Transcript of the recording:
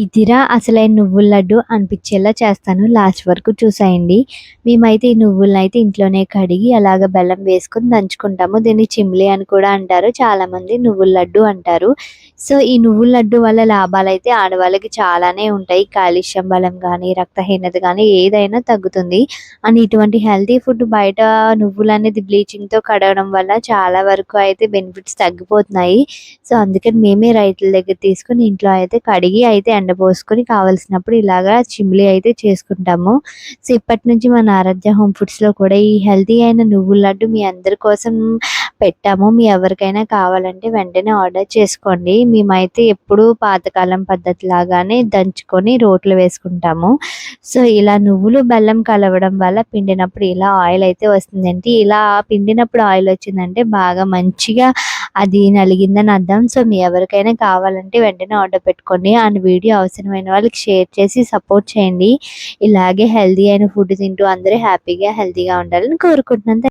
ఇదిరా అసలైన నువ్వుల లడ్డు అనిపించేలా చేస్తాను. లాస్ట్ వరకు చూసేయండి. మేమైతే ఈ నువ్వులను అయితే ఇంట్లోనే కడిగి అలాగ బెల్లం వేసుకొని దంచుకుంటాము. దీన్ని చిమ్లీ అని కూడా అంటారు. చాలా మంది నువ్వుల లడ్డు అంటారు. సో ఈ నువ్వుల లడ్డు వల్ల లాభాలు అయితే ఆడవాళ్ళకి చాలానే ఉంటాయి. కాలుష్యం బలం కానీ రక్తహీనత కానీ ఏదైనా తగ్గుతుంది. అండ్ ఇటువంటి హెల్తీ ఫుడ్ బయట నువ్వులు అనేది బ్లీచింగ్తో కడగడం వల్ల చాలా వరకు అయితే బెనిఫిట్స్ తగ్గిపోతున్నాయి. సో అందుకని మేమే రైతుల దగ్గర తీసుకుని ఇంట్లో అయితే కడిగి అయితే ఎండపోసుకొని కావలసినప్పుడు ఇలాగా చిమ్లీ అయితే చేసుకుంటాము. సో ఇప్పటి నుంచి మన ఆరాధ్య హోమ్ ఫుడ్స్లో కూడా ఈ హెల్తీ అయిన నువ్వుల లడ్డు మీ అందరి కోసం పెట్టాము. మీ ఎవరికైనా కావాలంటే వెంటనే ఆర్డర్ చేసుకోండి. మేమైతే ఎప్పుడూ పాతకాలం పద్ధతి లాగానే దంచుకొని రోట్లు వేసుకుంటాము. సో ఇలా నువ్వులు బెల్లం కలవడం వల్ల పిండినప్పుడు ఇలా ఆయిల్ అయితే వస్తుందండి. ఇలా పిండినప్పుడు ఆయిల్ వచ్చిందంటే బాగా మంచిగా అది నలిగిందని అర్థం. సో మీ ఎవరికైనా కావాలంటే వెంటనే ఆర్డర్ పెట్టుకోండి. అండ్ వీడియో అవసరమైన వాళ్ళకి షేర్ చేసి సపోర్ట్ చేయండి. ఇలాగే హెల్తీ అయిన ఫుడ్ తింటూ అందరూ హ్యాపీగా హెల్తీగా ఉండాలని కోరుకుంటున్నాను.